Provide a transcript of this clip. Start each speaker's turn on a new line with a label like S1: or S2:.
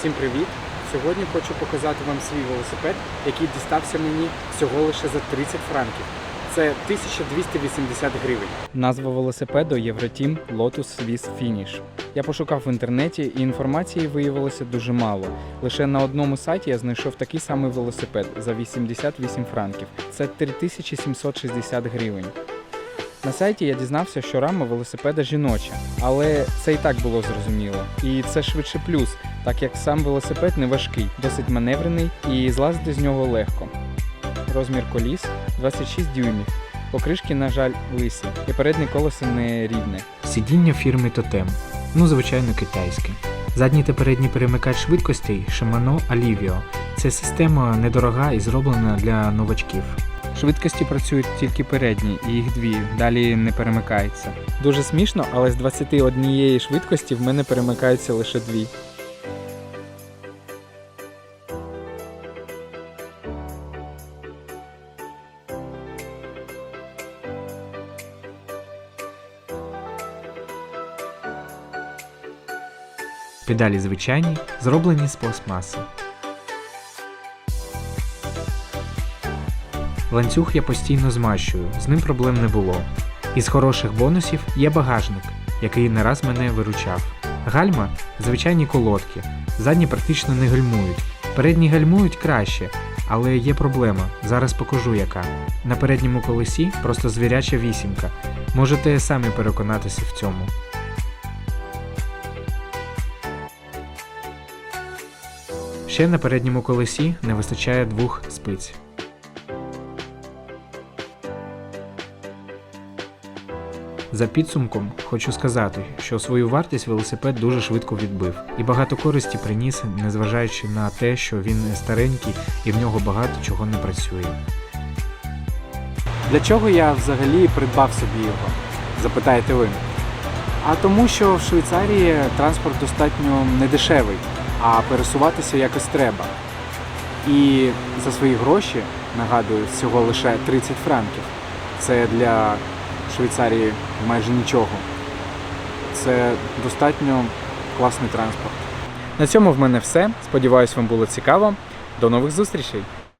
S1: Всім привіт! Сьогодні хочу показати вам свій велосипед, який дістався мені всього лише за 30 франків. Це 1280 гривень. Назва велосипеду Євротім Lotus Swiss Finish. Я пошукав в інтернеті і інформації виявилося дуже мало. Лише на одному сайті я знайшов такий самий велосипед за 88 франків. Це 3760 гривень. На сайті я дізнався, що рама велосипеда жіноча, але це і так було зрозуміло. І це швидше плюс, так як сам велосипед не важкий, досить маневрений і злазити з нього легко. Розмір коліс 26 дюймів. Покришки, на жаль, лисі, і переднє колесо не рідне.
S2: Сидіння фірми Totem. Ну, звичайно, китайське. Задній та передній перемикач швидкостей Shimano Alivio. Це система недорога і зроблена для новачків.
S1: Швидкості працюють тільки передні, і їх дві, далі не перемикається. Дуже смішно, але з 21 швидкості в мене перемикаються лише дві.
S2: Педалі звичайні, зроблені з пластмаси. Ланцюг я постійно змащую, з ним проблем не було. Із хороших бонусів є багажник, який не раз мене виручав. Гальма звичайні колодки, задні практично не гальмують. Передні гальмують краще, але є проблема. Зараз покажу яка. На передньому колесі просто звіряча вісімка. Можете самі переконатися в цьому. Ще на передньому колесі не вистачає двох спиць. За підсумком хочу сказати, що свою вартість велосипед дуже швидко відбив і багато користі приніс, незважаючи на те, що він старенький і в нього багато чого не працює.
S1: Для чого я взагалі придбав собі його? Запитаєте ви. А тому, що в Швейцарії транспорт достатньо недешевий, а пересуватися якось треба. І за свої гроші, нагадую, всього лише 30 франків. Це для Швейцарії майже нічого. Це достатньо класний транспорт. На цьому в мене все. Сподіваюсь, вам було цікаво. До нових зустрічей!